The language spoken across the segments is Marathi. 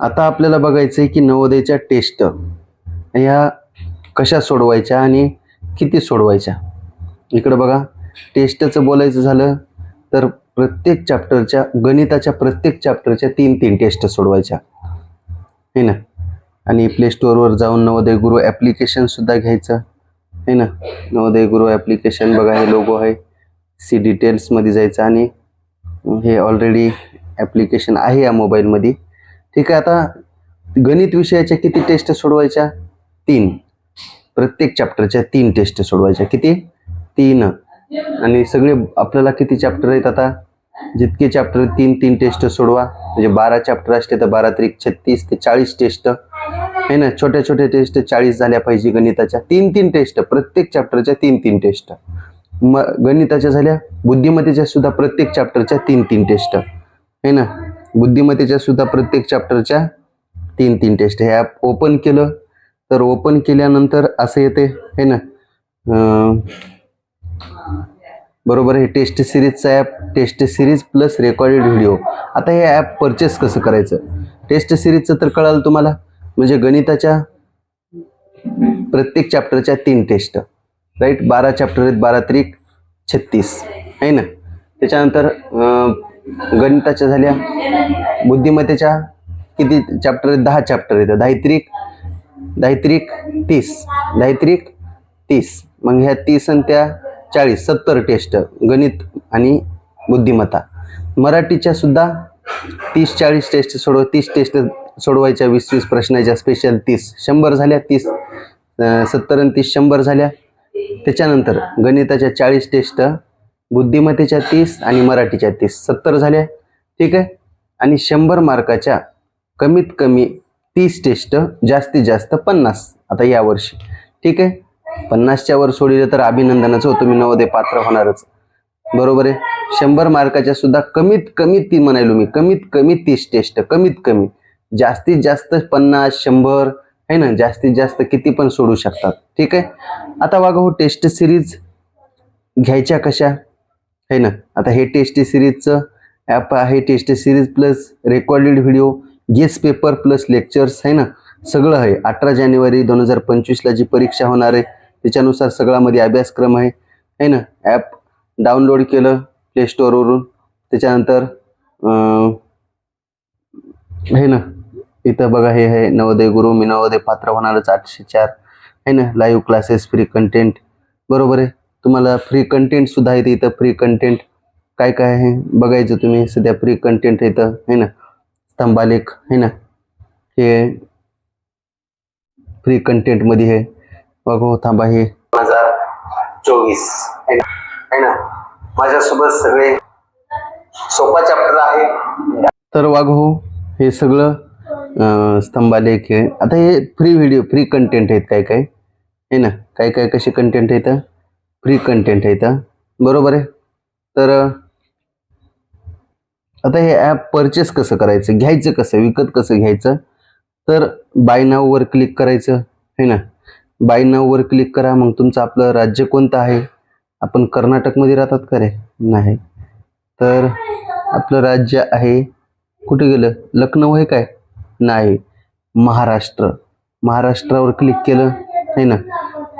आता आपल्याला बघायचं आहे की नवोदयच्या टेस्ट ह्या कशा सोडवायच्या आणि किती सोडवायच्या? इकडं बघा टेस्टचं बोलायचं झालं तर प्रत्येक चॅप्टरच्या गणिताच्या प्रत्येक चॅप्टरच्या तीन तीन टेस्ट सोडवायच्या. है ना? आणि प्ले स्टोअरवर जाऊन नवोदय गुरु ॲप्लिकेशनसुद्धा घ्यायचं. है ना? नवोदय गुरु ॲप्लिकेशन बघा हे लोगो आहे. सी डिटेल्समध्ये जायचं आणि हे ऑलरेडी ॲप्लिकेशन आहे या मोबाईलमध्ये ठीक आहे आता गणित विषयाच्या किती टेस्ट सोडवायच्या? तीन. प्रत्येक चॅप्टरच्या तीन टेस्ट सोडवायच्या. किती? तीन. आणि सगळे आपल्याला किती चॅप्टर आहेत आता? जितके चॅप्टर तीन तीन टेस्ट सोडवा. म्हणजे बारा चॅप्टर असले तर बारा तरी छत्तीस ते चाळीस टेस्ट आहे ना? छोट्या छोट्या टेस्ट चाळीस झाल्या पाहिजे गणिताच्या. तीन तीन टेस्ट प्रत्येक चॅप्टरच्या तीन तीन टेस्ट म गणिताच्या झाल्या बुद्धिमत्तेच्या सुद्धा प्रत्येक चॅप्टरच्या तीन तीन टेस्ट आहे ना? बुद्धिमत्तेच्या सुद्धा प्रत्येक चॅप्टरच्या तीन तीन टेस्ट हे ॲप ओपन केलं. तर ओपन केल्यानंतर असं येते है ना? बरोबर हे test सिरीजचं app test series plus recorded video आता हे ॲप परचेस कसं करायचं? टेस्ट सिरीजचं तर कळालं तुम्हाला? म्हणजे गणिताच्या प्रत्येक चॅप्टरच्या तीन टेस्ट राईट बारा चॅप्टर आहेत बारा त्रिक छत्तीस. आहे ना? त्याच्यानंतर गणिताच्या झाल्या बुद्धिमत्तेच्या किती चॅप्टर आहेत? दहा चॅप्टर आहेत. दाहित्रिक दाहित्रिक तीस दाहित्रिक तीस. मग ह्या तीस आणि त्या चाळीस सत्तर टेस्ट गणित आणि बुद्धिमत्ता. मराठीच्या सुद्धा तीस चाळीस टेस्ट सोडव तीस टेस्ट सोडवायच्या वीस वीस प्रश्नाच्या स्पेशल तीस. शंभर झाल्या तीस सत्तर आणि तीस शंभर झाल्या. त्याच्यानंतर गणिताच्या चाळीस टेस्ट बुद्धिमत्तेच्या तीस आणि मराठीच्या तीस. सत्तर झाल्या ठीक आहे? आणि शंभर मार्काच्या कमीत कमी तीस टेस्ट जास्तीत जास्त पन्नास. आता यावर्षी ठीक आहे? पन्नासच्या वर सोडले तर अभिनंदनाचं हो तुम्ही नवोदय पात्र होणारच. बरोबर आहे? शंभर मार्काच्या सुद्धा कमीत कमी ती म्हणायलो मी. कमीत कमी तीस टेस्ट. कमीत कमी. जास्तीत जास्त पन्नास शंभर आहे ना? जास्तीत जास्त किती पण सोडू शकतात. ठीक आहे? आता वाघ हो टेस्ट सिरीज घ्यायच्या कशा? आहे ना? आता हे टेस्टी सिरीजचं ॲप आहे test series plus recorded video guess paper plus lectures आहे ना? सगळं आहे. अठरा जानेवारी दोन हजार पंचवीसला जी परीक्षा होणार आहे त्याच्यानुसार सगळ्यामध्ये अभ्यासक्रम आहे आहे ना? ॲप डाउनलोड केलं प्ले स्टोअरवरून त्याच्यानंतर आहे ना? इथं बघा हे आहे नवोदय गुरु मी नवोदय पात्र होणारच आठशे चार आहे ना? लाईव्ह क्लासेस फ्री कंटेंट बरोबर आहे? तुम्हाला फ्री कंटेंट सुद्धा आहे इथं फ्री कंटेंट काय काय आहे? बघायचं तुम्ही सध्या फ्री कंटेंट इथं आहे ना? स्तंभालेख आहे ना? हे फ्री कंटेंटमध्ये हे. बघा हो थांबा हे. हजार चोवीस आहे ना? माझ्यासोबत सगळे सोपा चॅप्टर आहे. तर वाघो हे सगळं स्तंभालेख आहे. आता हे फ्री व्हिडिओ फ्री कंटेंट आहेत काय काय? आहे ना? काय काय कसे कंटेंट आहेत फ्री कंटेंट आहे इथं. बरोबर आहे? तर आता हे ॲप परचेस कसं करायचं? घ्यायचं कसं? विकत कसं घ्यायचं? तर बाय नाववर क्लिक करायचं है ना? बाय नाववर क्लिक करा मग तुमचं आपलं राज्य कोणतं आहे? आपण कर्नाटकमध्ये राहतात का रे? नाही. तर आपलं राज्य आहे कुठे गेलं? लखनौ आहे काय? नाही. महाराष्ट्र. महाराष्ट्रावर क्लिक केलं आहे ना?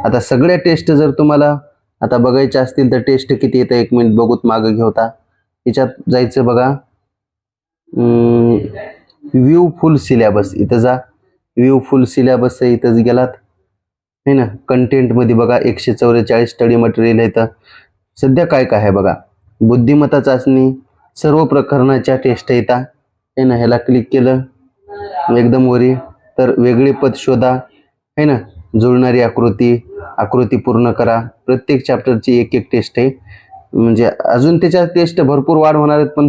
आता सगळ्या टेस्ट जर तुम्हाला आता बघायचे असतील तर टेस्ट किती येतं एक मिनिट बघूत मागं घेवता याच्यात जायचं बघा. व्ह्यू फुल सिलेबस इथं जा. व्ह्यू फुल सिलेबस आहे इथंच गेलात. है ना? कंटेंटमध्ये बघा एकशे चौवेचाळीस स्टडी मटेरियल आहे इथं. सध्या काय काय आहे बघा? बुद्धिमत्ता चाचणी सर्व प्रकरणाच्या टेस्ट येतात है ना? ह्याला क्लिक केलं. एकदम वरी. तर वेगळे पद शोधा. है ना? जुळणारी आकृती आकृती पूर्ण करा. प्रत्येक चॅप्टरची एक एक टेस्ट आहे. म्हणजे अजून त्याच्या टेस्ट भरपूर वाढ होणार आहेत पण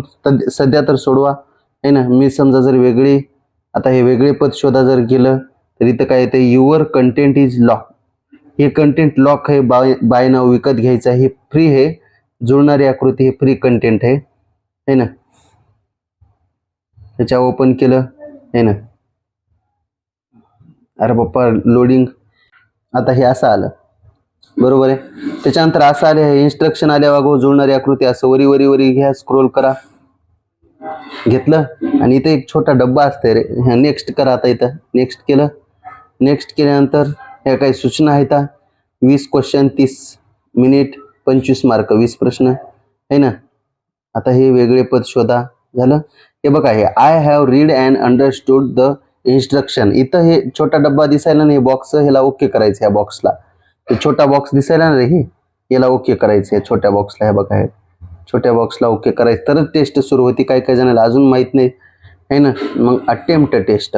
सध्या तर सोडवा. आहे ना? मी समजा जर वेगळी आता हे वेगळे पद शोधा जर केलं तर इथं काय येतं युअर कंटेंट इज लॉक हे कंटेंट लॉक आहे बाय बाय नाव विकत घ्यायचं हे फ्री आहे. जुळणारी आकृती हे फ्री कंटेंट आहे. है ना? त्याच्या ओपन केलं. है ना? अरे बाप्पा लोडिंग आता हे असं आलं. बरोबर आहे? त्याच्यानंतर असं आले हे इन्स्ट्रक्शन आल्या गो जुळणारी आकृती असं वरी वरी वरी घ्या स्क्रोल करा. घेतलं? आणि इथं एक छोटा डब्बा असते रे. ह्या नेक्स्ट करा आता इथं. नेक्स्ट केलं. नेक्स्ट केल्यानंतर ह्या काही सूचना आहेत वीस क्वेश्चन तीस मिनिट पंचवीस मार्क वीस प्रश्न. आहे ना? आता हे वेगळे पद शोधा. झालं? हे बघा हे I have read and understood the instruction इथं हे छोटा डब्बा दिसायला नाही बॉक्स ह्याला ओके करायचं या बॉक्सला ते छोटा बॉक्स दिसायला नाही हे. याला ओके करायचं या छोट्या बॉक्सला हे बघा हे छोट्या बॉक्सला ओके करायचं. तरच टेस्ट सुरू होती काही काही जणांना अजून माहीत नाही. आहे ना? मग अटेम्प्ट टेस्ट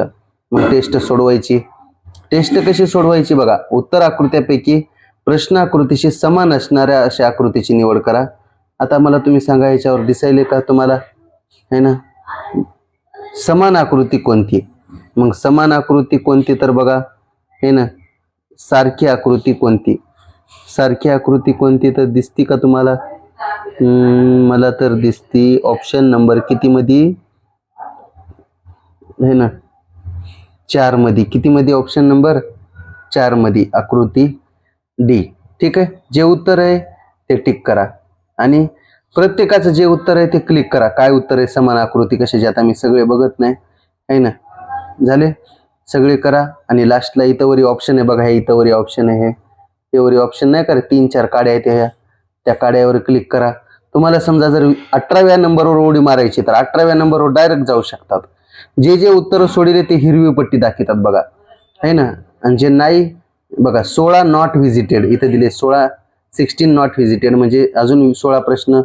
मग टेस्ट सोडवायची. टेस्ट कशी सोडवायची बघा? उत्तर आकृत्यापैकी प्रश्न आकृतीशी समान असणाऱ्या अशा आकृतीची निवड करा. आता मला तुम्ही सांगा याच्यावर दिसायले का तुम्हाला? है ना? समान आकृती कोणती? मग समान आकृती कोणती तर बघा. हे ना सारखी आकृती कोणती? सारखी आकृती कोणती तर दिसती का तुम्हाला? मला तर दिसती ऑप्शन नंबर किती मध्ये हे ना चारमध्ये किती मध्ये ऑप्शन नंबर चारमध्ये आकृती डी ठीक आहे? जे उत्तर आहे ते टिक करा. आणि प्रत्येकाचं जे उत्तर आहे ते क्लिक करा. काय उत्तर आहे समान आकृती कशाची? आता मी सगळे बघत नाही. है ना? झाले. सगळे करा. आणि लास्टला इथंवरी ऑप्शन आहे बघा हे इथंवरी ऑप्शन आहे हे. ऑप्शन नाही करा तीन चार काड्या आहेत ह्या. त्या काड्यावर क्लिक करा. तुम्हाला समजा जर अठराव्या नंबरवर उडी मारायची तर अठराव्या नंबरवर डायरेक्ट जाऊ शकतात. जे जे उत्तर सोडिले ते हिरवी पट्टी दाखवतात बघा. आहे ना? आणि जे नाही बघा सोळा नॉट व्हिजिटेड इथे दिले सोळा सिक्स्टीन नॉट व्हिजिटेड म्हणजे अजून सोळा प्रश्न.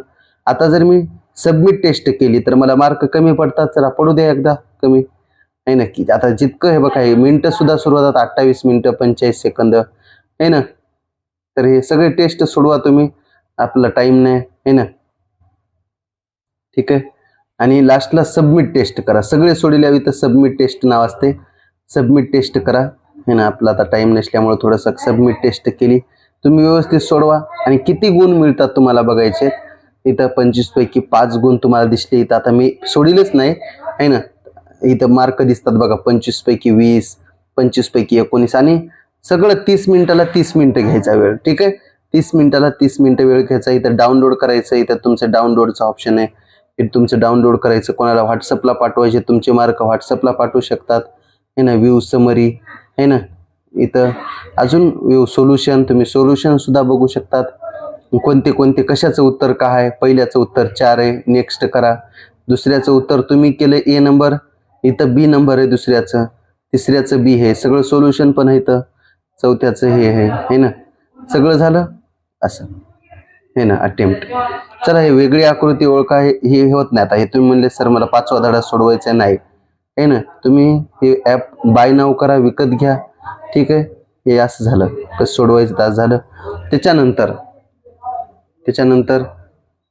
आता जर मी सबमिट टेस्ट केली तर मला मार्क कमी पडतात. चला पडू द्या एकदा. कमी. आहे ना की? आता जितकं हे बघा हे मिनटं सुद्धा सुरुवातात अठ्ठावीस मिनटं पंचेचाळीस सेकंद आहे ना? तर हे सगळे टेस्ट सोडवा तुम्ही. आपला टाइम नाही आहे ना? ठीक आहे? आणि लास्टला सबमिट टेस्ट करा. सगळे सोडल्यावी तर सबमिट टेस्ट नाव असते. सबमिट टेस्ट करा. है ना? आपला आता टाइम नसल्यामुळे थोडंसं सबमिट टेस्ट केली. तुम्ही व्यवस्थित सोडवा. आणि किती गुण मिळतात तुम्हाला बघायचे इथं पंचवीसपैकी पाच गुण तुम्हाला दिसले. इथं आता मी सोडिलच नाही. आहे ना? इथं मार्क दिसतात बघा पंचवीस पैकी वीस पंचवीस पैकी एकोणीस आणि सगळं तीस मिनिटाला तीस मिनिटं घ्यायचा वेळ ठीक आहे? तीस मिनिटाला तीस मिनिटं वेळ घ्यायचा इथं डाउनलोड करायचं इथं तुमचं डाउनलोडचं ऑप्शन आहे. इथं तुमचं डाउनलोड करायचं कोणाला व्हॉट्सअपला पाठवायचे तुमचे मार्क व्हॉट्सअपला पाठवू शकतात. हे ना व्ह्यू समरी है ना इथं अजून व्ह्यू सोल्युशन तुम्ही सोल्युशनसुद्धा बघू शकतात. कोणते कोणते कशाचं उत्तर काय आहे? पहिल्याचं उत्तर चार आहे नेक्स्ट करा. दुसऱ्याचं उत्तर तुम्ही केलं ए नंबर इथं बी नंबर आहे दुसऱ्याचं. तिसऱ्याचं बी हे. सगळं सोल्युशन पण आहे इथं. चौथ्याचं हे आहे. है ना? सगळं झालं? असं. हे ना? अटेम्प्ट चला हे वेगळी आकृती ओळखा हे हे होत नाही. आता हे तुम्ही म्हणले सर मला पाचवा धडा सोडवायचा नाही. आहे ना? तुम्ही हे ॲप बाय नाव करा विकत घ्या. ठीक आहे? हे असं झालं. कसं सोडवायचं? तास झालं. त्याच्यानंतर त्याच्यानंतर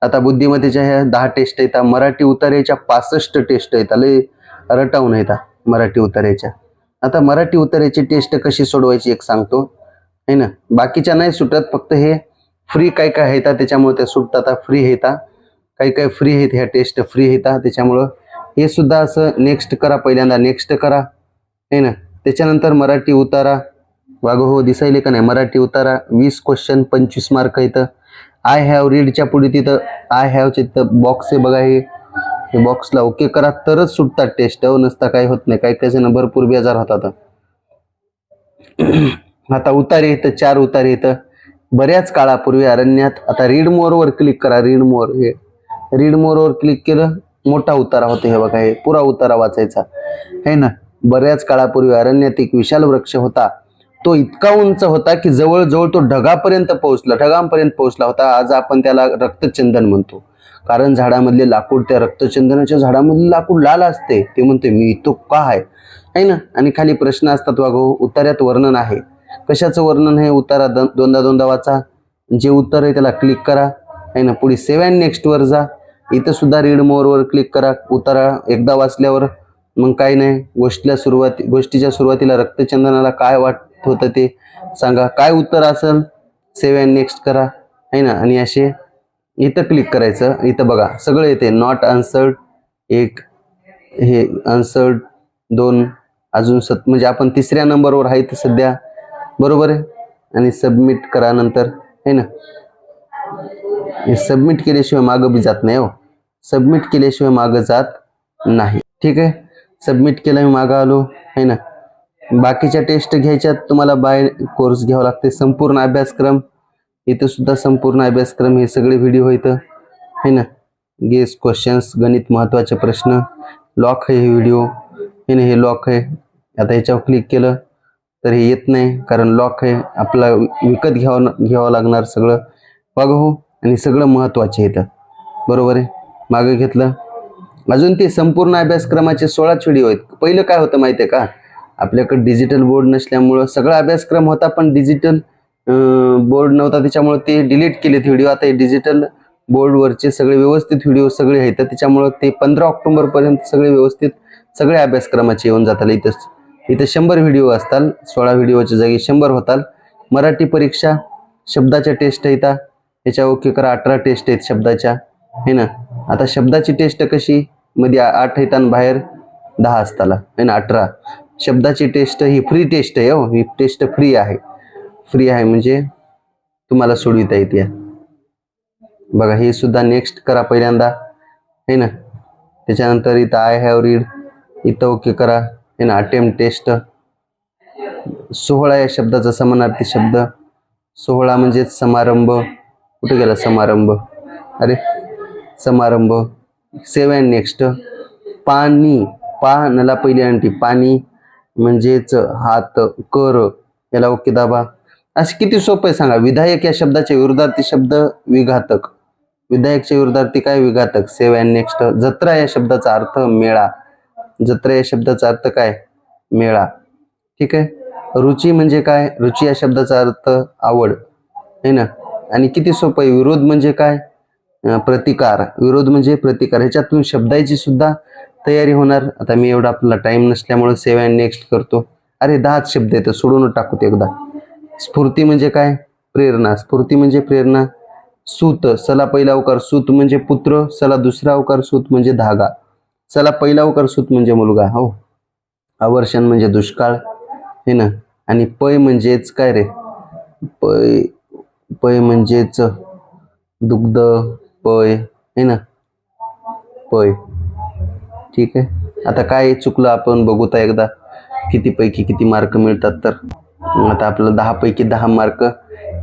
आता बुद्धिमत्तेच्या ह्या दहा टेस्ट येतात मराठी उतार्याच्या पासष्ट टेस्ट येतात लय रटावून येतात मराठी उतार्याच्या आता मराठी उतार्याची टेस्ट कशी सोडवायची एक सांगतो. है ना? बाकीच्या नाही सुटत फक्त हे फ्री काय काय येतात त्याच्यामुळे त्या सुटतात फ्री येतात काही काही फ्री आहेत ह्या टेस्ट फ्री येतात त्याच्यामुळं हे सुद्धा असं नेक्स्ट करा पहिल्यांदा नेक्स्ट करा. है ना? त्याच्यानंतर मराठी उतारा. वाग हो दिसायले का नाही? मराठी उतारा वीस क्वेश्चन पंचवीस मार्क येतं आय हॅव रीडच्या पुढे तिथं आय हॅवचे तिथं बॉक्स आहे बघा हे. हे बॉक्सला ओके करा तरच सुटतात टेस्ट हो, नसता काही होत नाही. काही काही जण भरपूर बेजार होतात आता. उतारे येतं चार उतारे येतं बऱ्याच काळापूर्वी अरण्यात आता रीड मोरवर क्लिक करा. रीड मोर हे. रीड मोरवर क्लिक केलं मोठा उतारा होतो हे बघा हे पुरा उतारा वाचायचा. है ना? बऱ्याच काळापूर्वी अरण्यात एक विशाल वृक्ष होता. तो इतका उंच होता की जवळजवळ तो ढगापर्यंत पोहोचला ढगांपर्यंत पोहोचला होता. आज आपण त्याला रक्तचंदन म्हणतो. कारण झाडामधले लाकूड त्या रक्तचंदनाच्या झाडामधले लाकूड लाल असते. ते म्हणते मी तो का आहे? है ना? आणि खाली प्रश्न असतात वागो उतार्यात वर्णन आहे. कशाचं वर्णन आहे? उतारा दोनदा दोनदा वाचा. जे उत्तर आहे त्याला क्लिक करा. आहे ना? पुढे सेव्ह अँड नेक्स्ट वर जा. इथं सुद्धा रीड मोरवर क्लिक करा. उतारा एकदा वाचल्यावर मग काही नाही. गोष्टीला सुरुवाती गोष्टीच्या सुरुवातीला रक्तचंदनाला काय वाटत होतं ते सांगा. काय उत्तर असेल? सेव्ह अँड नेक्स्ट करा. आहे ना? आणि असे इथं क्लिक करायचं. इथं बघा सगळं येते. नॉट आन्सर्ड एक हे आन्सर्ड दोन अजून सत म्हणजे आपण तिसऱ्या नंबरवर आहे तर सध्या. बरोबर आहे? आणि सबमिट करा नंतर. है ना? हे सबमिट केल्याशिवाय मागं बी जात नाही हो. सबमिट केल्याशिवाय मागं जात नाही. ठीक आहे? सबमिट केलं मी मागं आलो. है ना? बाकीच्या टेस्ट घ्यायच्यात तुम्हाला बाय कोर्स घ्यावा लागते. संपूर्ण अभ्यासक्रम इथे सुद्धा संपूर्ण अभ्यासक्रम हे सगळे व्हिडिओ इथं. है ना? गेस क्वेश्चन्स गणित महत्त्वाचे प्रश्न. लॉक आहे हे व्हिडिओ हे ना? हे लॉक आहे. आता याच्यावर क्लिक केलं तर हे येत नाही कारण लॉक आहे. आपला विकत घ्यावं घ्यावं लागणार सगळं. बघा हो. आणि सगळं महत्त्वाचे आहे इथं. बरोबर आहे? मागं घेतलं. अजून ते संपूर्ण अभ्यासक्रमाचे सोळाच व्हिडिओ आहेत. पहिलं काय होतं माहिती आहे का? आपल्याकडे डिजिटल बोर्ड नसल्यामुळं सगळा अभ्यासक्रम होता पण डिजिटल बोर्ड नव्हता त्याच्यामुळे ते डिलीट केलेत व्हिडिओ आता हे डिजिटल बोर्डवरचे सगळे व्यवस्थित व्हिडिओ सगळे आहेत तर त्याच्यामुळं ते पंधरा ऑक्टोबरपर्यंत सगळे व्यवस्थित सगळे अभ्यासक्रमाचे येऊन जातात. इथं इथं शंभर व्हिडिओ असतात सोळा व्हिडिओच्या जागी शंभर होतात. मराठी परीक्षा शब्दाच्या टेस्ट येतात याच्या ओके करा अठरा टेस्ट आहेत शब्दाच्या. है ना? आता शब्दाची टेस्ट कशी? मध्ये आठ आहेत आणि बाहेर दहा असताला. है ना? अठरा. शब्दाची टेस्ट ही फ्री टेस्ट आहे हो. ही टेस्ट फ्री आहे. फ्री आहे म्हणजे तुम्हाला सोडविता येते. बघा हे सुद्धा नेक्स्ट करा पहिल्यांदा. है ना? त्याच्यानंतर इथं आय हॅव रीड इथं ओके करा. है ना? अटेम्प्ट टेस्ट सोहळा या शब्दाचा समानार्थी शब्द. सोहळा म्हणजेच समारंभ. कुठे गेला समारंभ? अरे समारंभ. सेवन नेक्स्ट पाणी. पानला पहिली आणटी पाणी म्हणजेच हात कर. याला ओके दाबा. असं किती सोपं आहे सांगा? विधायक या शब्दाचे विरुद्धार्थी शब्द विघातक. विधायकच्या विरुद्धार्थी काय विघातक? सेवन नेक्स्ट जत्रा या शब्दाचा अर्थ मेळा. जत्रा या शब्दाचा अर्थ काय? मेळा. ठीक आहे? रुची म्हणजे काय? रुची या शब्दाचा अर्थ आवड. है ना? आणि किती सोपं आहे? विरोध म्हणजे काय? प्रतिकार. विरोध म्हणजे प्रतिकार. ह्याच्यातून शब्दाची सुद्धा तयारी होणार. आता मी एवढा आपला टाइम नसल्यामुळे सेव्ह अँड नेक्स्ट करतो. अरे दहाच शब्द येतं सोडून टाकू ते एकदा. स्फूर्ती म्हणजे काय? प्रेरणा. स्फूर्ती म्हणजे प्रेरणा. सूत सला पहिला अवकार सूत म्हणजे पुत्र सला दुसरा अवकार सूत म्हणजे धागा. सला पहिला अवकार सूत म्हणजे मुलगा. हो. अवर्षण म्हणजे दुष्काळ. हे ना? आणि पै म्हणजेच काय रे? पै पै म्हणजेच दुग्ध पय हे ना? पय ठीक आहे. आता काय चुकलं आपण बघूता एकदा. किती पैकी किती मार्क मिळतात तर? आता आपलं दहा पैकी दहा मार्क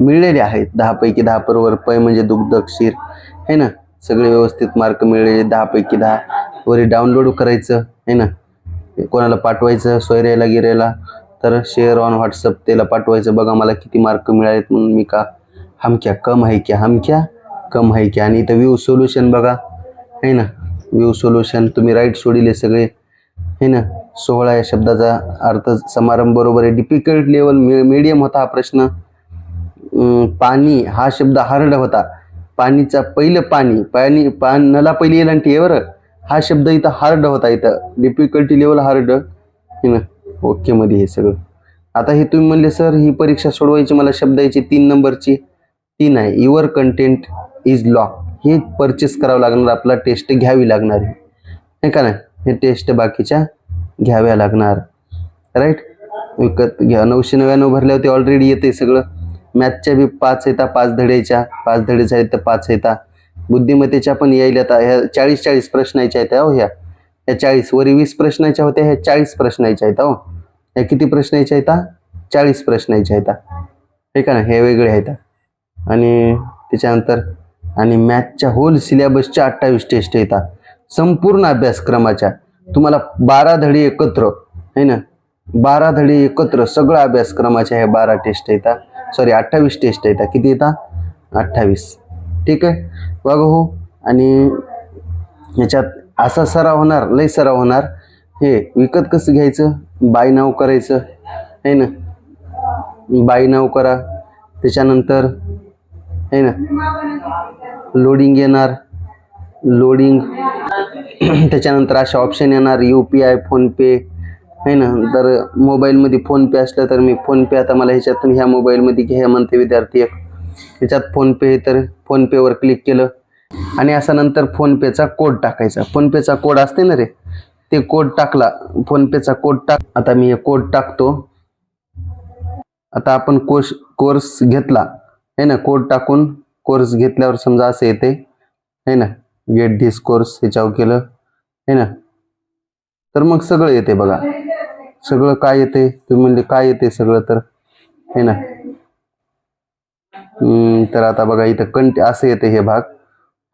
मिळलेले आहेत. दहा पैकी दहा बरोबर पय म्हणजे दुग्ध क्षीर है ना? सगळे व्यवस्थित मार्क मिळलेले दहा पैकी दहा वरी डाउनलोड करायचं है ना? कोणाला पाठवायचं सोयऱ्याला गिरायला तर शेअर ऑन व्हॉट्सअप त्याला पाठवायचं. बघा मला किती मार्क मिळालेत म्हणून मी का हमक्या कम आहे क्या? हमक्या कम आहे क्या? आणि इथं व्ह्यू सोल्युशन बघा है ना? व्ह्यू सोल्युशन तुम्ही राईट सोडिले सगळे है ना? सोहळा या शब्दाचा अर्थ समारंभ बरोबर आहे डिफिकल्ट लेवल मीडियम होता हा प्रश्न. पाणी हा शब्द हार्ड होता. पाणीचा पहिलं पाणी पाणी पाण्याला पहिली येईल आणि बरं हा शब्द इथं हार्ड होता इथं. Difficulty level hard. ना ओके मध्ये हे सगळं. आता हे तुम्ही म्हणले सर ही परीक्षा सोडवायची मला शब्द यायची तीन नंबरची. तीन आहे युअर कंटेंट इज लॉक हे परचेस करावं लागणार आपला टेस्ट घ्यावी लागणार आहे. नाही का नाही? हे टेस्ट बाकीच्या घ्याव्या लागणार. राईट विकत घ्या. नऊशे नव्याण्णव भरल्यावरती ऑलरेडी येते सगळं. मॅथच्या बी पाच येतात पाच धड्याच्या. पाच धडेच्या आहेत तर पाच येतात बुद्धिमत्तेच्या पण येईल आता. ह्या चाळीस चाळीस प्रश्नाच्या आहेत हो ह्या. ह्या चाळीस वरी वीस प्रश्नाच्या होत्या ह्या चाळीस प्रश्नाच्या आहेत हो ह्या किती प्रश्नाच्या आहेत चाळीस प्रश्नाच्या आहेत ठीक आहे ना हे वेगळे आहेत आणि त्याच्यानंतर आणि मॅथच्या होल सिलेबसच्या अठ्ठावीस टेस्ट येतात संपूर्ण अभ्यासक्रमाच्या. तुम्हाला बारा धडे एकत्र है ना? बारा धडे एकत्र सगळ्या अभ्यासक्रमाचे आहे बारा टेस्ट येतात सॉरी अठ्ठावीस टेस्ट येतात किती येतात अठ्ठावीस. ठीक आहे? बघ हो. आणि याच्यात असा सराव होणार लय सराव होणार. हे विकत कसं घ्यायचं? बाय नाव करायचं है ना? बाय नाव करा. त्याच्यानंतर है ना? लोडिंग येणार. लोडिंग त्याच्यानंतर असे ऑप्शन येणार. यू पी आय फोनपे आहे ना? तर मोबाईलमध्ये फोनपे असलं तर मी फोनपे आता मला ह्याच्यातून ह्या मोबाईलमध्ये घ्या म्हणते विद्यार्थी एक. ह्याच्यात फोनपे तर फोनपेवर क्लिक केलं. आणि असा नंतर फोनपेचा कोड टाकायचा. फोनपेचा कोड असते ना रे? ते कोड टाकला. फोनपेचा कोड टाक. आता मी हे कोड टाकतो. आता आपण कोर्स कोर्स घेतला. आहे ना? कोड टाकून कोर्स घेतल्यावर समजा असं येते. है ना? गेट धिस कोर्स ह्याच्यावर केलं. है ना? तर मग सगळं येते बघा. सगळं काय येते? तुम्ही म्हणले काय येते सगळं तर? हे ना? तर आता बघा इथं कंट असं येते हे भाग.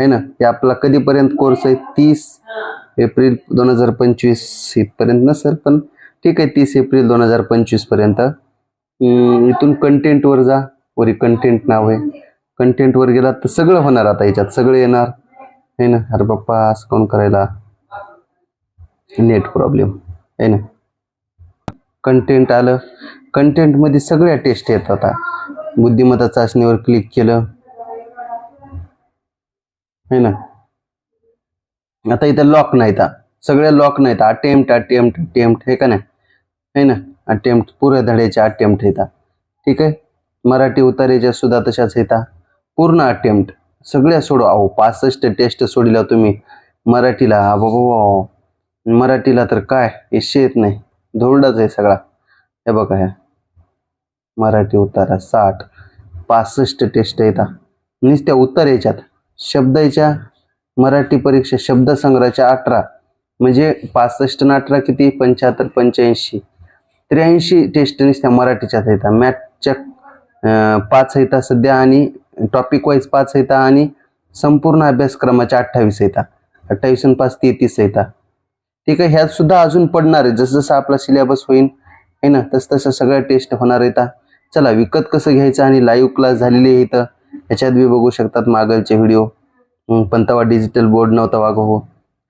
है ना? हे आपला कधीपर्यंत कोर्स आहे? तीस एप्रिल दोन हजार पंचवीस इथपर्यंत नसेल पण ठीक आहे तीस एप्रिल दोन हजार पंचवीसपर्यंत. इथून कंटेंटवर जा. वरी कंटेंट नाव आहे. कंटेंटवर गेला तर सगळं होणार आता याच्यात. सगळं येणार. है ना? अरे बाप्पा असं कोण करायला? नेट प्रॉब्लेम आहे ना? कंटेंट आलं. कंटेंटमध्ये सगळ्या टेस्ट येतात आता बुद्धिमत्ता चाचणीवर क्लिक केलं. है ना? आता इथं लॉक नाही हा. सगळ्या लॉक नाहीत अटेम्प्ट अटेम्प्ट अटेम्प्ट हे का नाही? है ना? अटेम्प्ट पुऱ्या धड्याचे अटेम्प्ट येतात ठीक आहे? मराठी उतारेच्या सुद्धा तशाच येतात पूर्ण अटेम्प्ट सगळ्या सोडू अहो पासष्ट टेस्ट सोडल्या तुम्ही. मराठीला. बाबा. मराठीला तर काय? विषय येत नाही. धोरडाच आहे सगळा. हे बघा ह्या. मराठी उतारा साठ. पासष्ट टेस्ट येतात नुसत्या उत्तर याच्यात. शब्द याच्या मराठी परीक्षा शब्दसंग्रहाच्या अठरा. म्हणजे पासष्ट न अठरा किती? पंच्याहत्तर पंच्याऐंशी. त्र्याऐंशी टेस्ट नुसत्या मराठीच्यात येतात मॅथच्या पाच येतात सध्या आणि टॉपिक वाईज पाच येतात आणि संपूर्ण अभ्यासक्रमाच्या अठ्ठावीस येतात अठ्ठावीस पाच तेहतीस येतात ठीक आहे ह्यात सुद्धा अजून पडणार आहे. जसं जसं आपला सिलेबस होईल आहे ना? तस तसं सगळ्या टेस्ट होणार येतात चला विकत कसं घ्यायचं आणि लाईव्ह क्लास झालेले आहे इथं. ह्याच्यात बी बघू शकतात मागलचे व्हिडिओ पण तेव्हा डिजिटल बोर्ड नव्हता वागो हो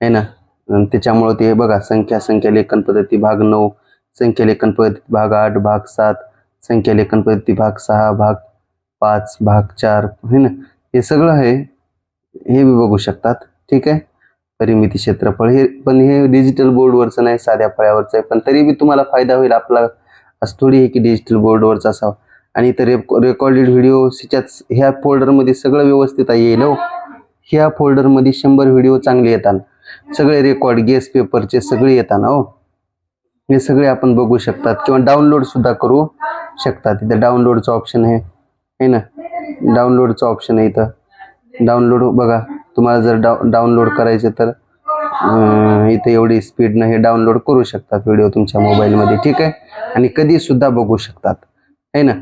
आहे ना? त्याच्यामुळं ते बघा संख्या संख्या लेखन पद्धती भाग नऊ संख्या लेखन पद्धती भाग आठ भाग सात संख्या लेखन पद्धती भाग सहा भाग पाच भाग चार है ना? हे सगळं आहे. हे बी बघू शकतात. ठीक आहे? परिमिती क्षेत्रफळ हे पण हे डिजिटल बोर्डवरचं नाही साध्या फळ्यावरचं आहे. पण तरी बी तुम्हाला फायदा होईल. आपला असं थोडी आहे की डिजिटल बोर्डवरचा असावा. आणि इथं रेक रेकॉर्डेड व्हिडिओ ह्याच्यात ह्या फोल्डरमध्ये सगळं व्यवस्थित येईल हो. ह्या फोल्डरमध्ये शंभर व्हिडिओ चांगले येतात सगळे रेकॉर्ड गेस पेपरचे सगळे येतात हो. हे सगळे आपण बघू शकतात. किंवा डाउनलोडसुद्धा करू शकतात. इथं डाउनलोडचं ऑप्शन आहे. है ना? डाउनलोडचं ऑप्शन आहे इथं. डाउनलोड बघा. तुम्हाला जर डाउ डाउनलोड करायचे तर इथं एवढी स्पीडनं हे डाउनलोड करू शकतात व्हिडिओ तुमच्या मोबाईलमध्ये ठीक आहे? आणि कधी सुद्धा बघू शकतात. है ना?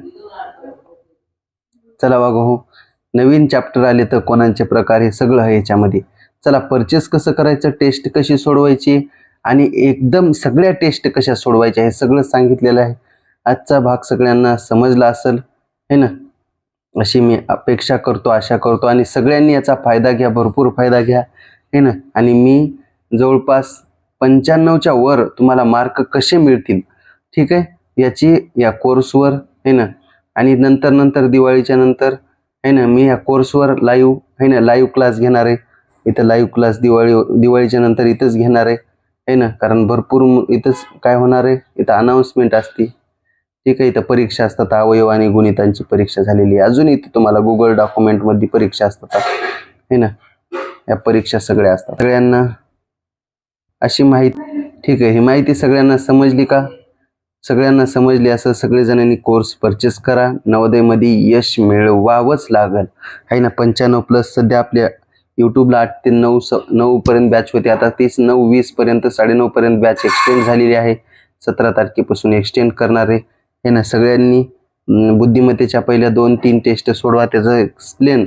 चला बघा हो. नवीन चॅप्टर आले तर कोणाचे प्रकार हे सगळं आहे याच्यामध्ये. चला परचेस कसं करायचं टेस्ट कशी सोडवायची आणि एकदम सगळ्या टेस्ट कशा सोडवायच्या हे सगळं सांगितलेलं आहे. आजचा भाग सगळ्यांना समजला असेल. है ना? अशी मी अपेक्षा करतो आशा करतो आणि सगळ्यांनी याचा फायदा घ्या भरपूर फायदा घ्या है ना? आणि मी जवळपास पंच्याण्णवच्या वर तुम्हाला मार्क कसे मिळतील ठीक आहे? याची या कोर्सवर है ना? आणि नंतर नंतर दिवाळीच्या नंतर है ना? मी या कोर्सवर लाईव्ह है ना? लाईव्ह क्लास घेणार आहे. इथं लाईव्ह क्लास दिवाळी दिवाळीच्या नंतर इथंच घेणार आहे है ना? कारण भरपूर इथंच काय होणार आहे? इथं अनाऊन्समेंट असते. ठीक आहे इथं परीक्षा असतात अवयव आणि गुणितांची परीक्षा झालेली आहे. अजून इथं तुम्हाला गुगल डॉक्युमेंटमध्ये परीक्षा असतात. है ना? या परीक्षा सगळ्या असतात. सगळ्यांना अशी माहिती ठीक आहे. ही माहिती सगळ्यांना समजली का? सगळ्यांना समजली असं सगळेजणांनी कोर्स परचेस करा. नवोदयमध्ये यश मिळवावंच लागल. आहे ना? पंच्याण्णव प्लस सध्या आपल्या यूट्यूबला आठ ते नऊ स नऊपर्यंत बॅच होते. आता तीस नऊ वीसपर्यंत साडेनऊपर्यंत बॅच एक्सटेंड झालेली आहे. सतरा तारखेपासून एक्सटेंड करणार आहे. हे ना सगळ्यांनी बुद्धिमत्तेच्या पहिल्या दोन तीन टेस्ट सोडवा त्याचं एक्सप्लेन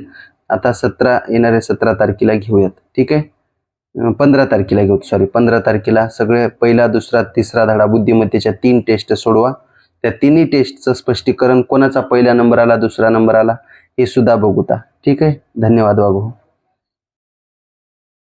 आता सतरा येणाऱ्या सतरा तारखेला घेऊयात. ठीक आहे? पंधरा तारखेला घेऊ सॉरी पंधरा तारखेला सगळे पहिला दुसरा तिसरा धडा बुद्धिमत्तेच्या तीन टेस्ट सोडवा. त्या तिन्ही टेस्टचं स्पष्टीकरण कोणाचा पहिला नंबर आला दुसरा नंबर आला हे सुद्धा बघूता ठीक आहे? धन्यवाद वागू